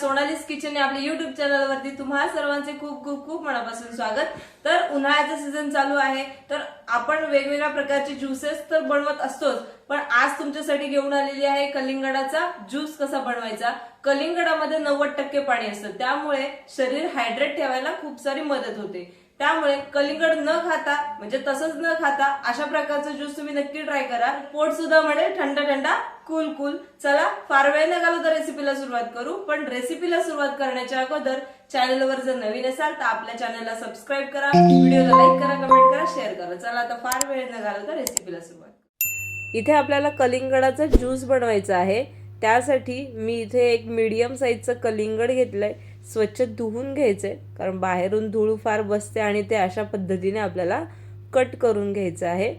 Sonali's kitchen या आपल्या YouTube चॅनलवरती तुम्हा सर्वांचे खूप खूप खूप मनापासून स्वागत. तर उन्हाळ्याचा सीझन चालू आहे. तर आपण वेगवेगळ्या प्रकारचे ज्युसेस तर बनवत असतोच पण आज तुमच्यासाठी घेऊन आलेली आहे कलिंगडाचा ज्यूस कसा बनवायचा. कलिंगडामध्ये नव्वद टक्के पाणी असतं. त्यामुळे शरीर हायड्रेट ठेवायला खूप सारी मदत होते. त्यामुळे कलिंगड न खाता म्हणजे तसंच न खाता अशा प्रकारचं ज्यूस तुम्ही नक्की ट्राय करा. पोट सुद्धा म्हणेल थंड थंडा कूल कूल चला फार वेळ न घालू तर रेसिपीला सुरुवात करू. पण रेसिपीला सुरुवात करण्याच्या अगोदर चॅनलवर जर नवीन असाल तर आपल्या चॅनलला सबस्क्राईब करा. व्हिडिओला लाईक करा कमेंट करा शेअर करा. चला आता फार वेळ न घालू तर रेसिपीला सुरुवात इथे आपल्याला कलिंगडाचा ज्यूस बनवायचा आहे. त्यासाठी मी इथे एक मीडियम साईजचं कलिंगड घेतलंय. स्वच्छ धुवून घ्यायचे कारण बाहेरून धूळ फार बसते आणि ते अशा पद्धतीने आपल्याला कट करून घ्यायचं आहे.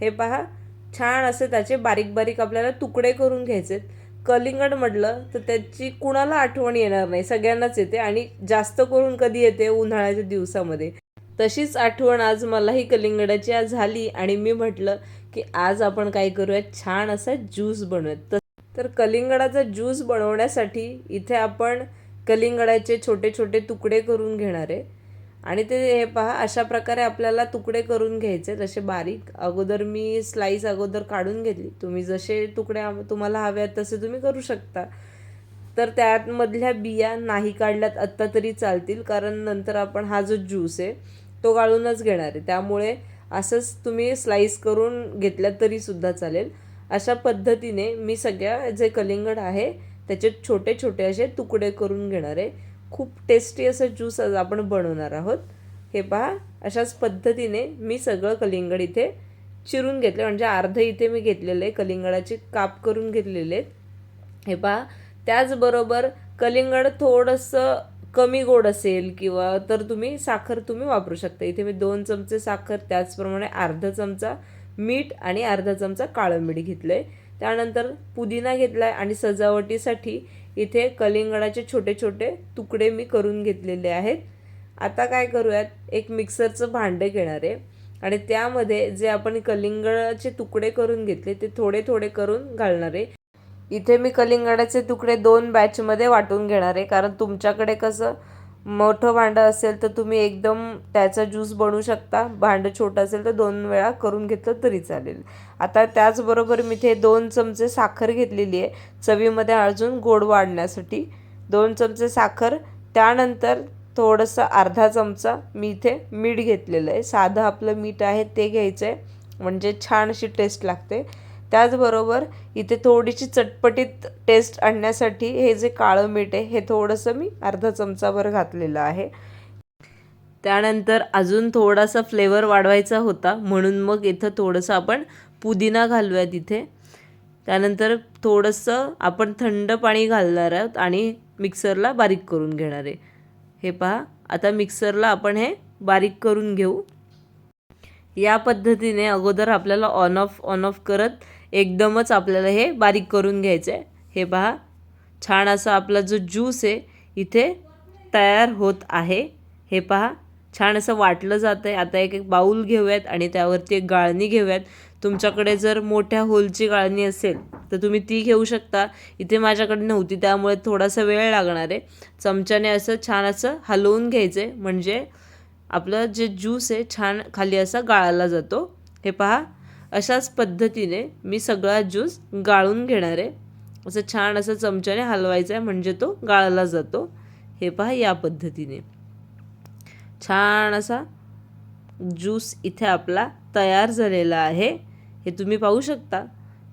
हे पहा छान असे त्याचे बारीक बारीक आपल्याला तुकडे करून घ्यायचे कलिंगड म्हटलं तर त्याची कुणाला आठवण येणार नाही सगळ्यांनाच येते आणि जास्त करून कधी येते? उन्हाळ्याच्या दिवसामध्ये. तशीच आठवण आज मलाही कलिंगडाची आज झाली आणि मी म्हटलं की आज आपण काय करूयात छान असा ज्यूस बनवूयात. तर- तर कलिंगडाचा ज्यूस बनवण्यासाठी इथे आपण कलिंगडाचे छोटे छोटे तुकडे करून घेणार आहे. आणि ते हे पहा अशा प्रकारे आपल्याला तुकडे करून घ्यायचे. जसे बारीक अगोदर मी स्लाईस अगोदर काढून घेतली. तुम्ही जसे तुकडे तुम्हाला हवे आहेत तसे तुम्ही करू शकता. तर त्यामधल्या बिया नाही काढल्यात आत्ता तरी चालतील. कारण नंतर आपण हा जो ज्यूस आहे तो गाळूनच घेणार आहे. त्यामुळे असंच तुम्ही स्लाईस करून घेतल्यात तरीसुद्धा चालेल. अशा पद्धतीने मी सगळ्या जे कलिंगड आहे त्याचे छोटे छोटे असे तुकडे करून घेणार आहे खूप टेस्टी असं ज्यूस आज आपण बनवणार आहोत. हे पहा अशाच पद्धतीने मी सगळं कलिंगड इथे चिरून घेतलं. म्हणजे अर्ध इथे मी घेतलेलं आहे कलिंगडाचे काप करून घेतलेले. आहेत हे पहा त्याचबरोबर कलिंगड थोडंसं कमी गोड असेल किंवा तर तुम्ही साखर तुम्ही वापरू शकता. इथे मी दोन चमचे साखर त्याचप्रमाणे अर्धा चमचा मीठ आणि अर्धा चमचा काळं मीठ घेतलं आहे त्यानंतर पुदिना घेतला आहे आणि सजावटीसाठी इथे कलिंगडाचे छोटे छोटे तुकडे मी करून घेतलेले आहेत. आता काय करूयात? एक मिक्सरचं भांडं घेणार आहे. आणि त्यामध्ये जे आपण कलिंगडाचे तुकडे करून घेतले ते थोडे थोडे करून घालणार आहे. इथे मी कलिंगडाचे तुकडे दोन बॅचमध्ये वाटून घेणार आहे. कारण तुमच्याकडे कसं मोठं भांडं असेल तर तुम्ही एकदम त्याचा ज्यूस बनवू शकता. भांडं छोटं असेल तर दोन वेळा करून घेतलं तरी चालेल. आता त्याचबरोबर मी इथे दोन चमचे साखर घेतलेली आहे. चवीमध्ये अजून गोड वाढण्यासाठी दोन चमचे साखर. त्यानंतर थोडंसं अर्धा चमचा मी इथे मीठ घेतलेलं आहे. साधं आपलं मीठ आहे ते घ्यायचं आहे म्हणजे छान अशी टेस्ट लागते. त्याचबरोबर इथे थोडीशी चटपटीत टेस्ट आणण्यासाठी हे जे काळं मीठ आहे हे थोडंसं मी अर्धा चमचाभर घातलेलं आहे. त्यानंतर अजून थोडासा फ्लेवर वाढवायचा होता म्हणून मग इथं थोडंसं आपण पुदिना घालूया इथे. त्यानंतर थोडंसं आपण थंड पाणी घालणार आहोत आणि मिक्सरला बारीक करून घेणार आहे. हे पहा आता मिक्सरला आपण हे बारीक करून घेऊ. या पद्धतीने अगोदर आपल्याला ऑन ऑफ ऑन ऑफ करत एकदमच आपल्याला हे बारीक करून घ्यायचं. आहे हे पहा छान असा आपला जो ज्यूस आहे इथे तयार होत आहे. हे पहा छान असं वाटलं जातं आहे आता एक एक बाऊल घेऊयात आणि त्यावरती एक गाळणी घेऊयात. तुमच्याकडे जर मोठ्या होलची गाळणी असेल तर तुम्ही ती घेऊ शकता. इथे माझ्याकडे नव्हती त्यामुळे थोडासा वेळ लागणार आहे. चमच्याने असं छान असं हलवून घ्यायचं. आहे म्हणजे आपलं जे ज्यूस आहे छान खाली असा गाळाला जातो. हे पहा अशाच पद्धतीने मी सगळा ज्यूस गाळून घेणार आहे. असं छान असं चमच्याने हलवायचं आहे म्हणजे तो गाळला जातो. हे पहा या पद्धतीने. छान असा ज्यूस इथे आपला तयार झालेला आहे. हे तुम्ही पाहू शकता.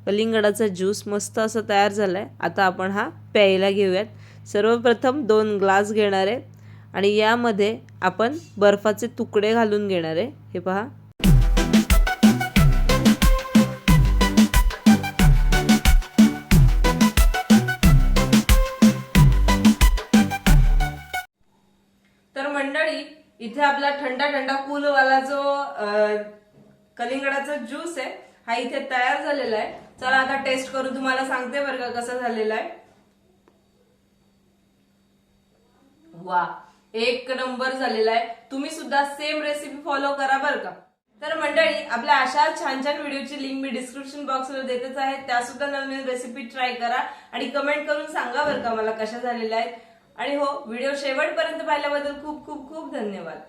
कलिंगडाचा ज्यूस मस्त असा तयार झाला आहे आता आपण हा प्यायला घेऊयात. सर्वप्रथम दोन ग्लास घेणार आहे. आणि यामध्ये आपण बर्फाचे तुकडे घालून घेणार आहे. हे पहा. तर मंडळी इथे आपला थंडा थंडा कूलवाला जो अं, कलिंगडाचा ज्यूस आहे हा इथे तयार झालेला आहे. चला आता टेस्ट करून तुम्हाला सांगते बरं का कसा झालेला आहे. वा एक नंबर झालेला आहे. तुम्ही सुद्धा सेम रेसिपी फॉलो करा बरं का? तर मंडळी आपल्या अशा छान छान व्हिडिओची लिंक मी डिस्क्रिप्शन बॉक्सवर देतच आहे. त्या सुद्धा नवीन रेसिपी ट्राय करा आणि कमेंट करून सांगा बरं का मला कशा झालेल्या आहेत. आणि हो व्हिडिओ शेवटपर्यंत पाहिल्याबद्दल खूप खूप खूप धन्यवाद.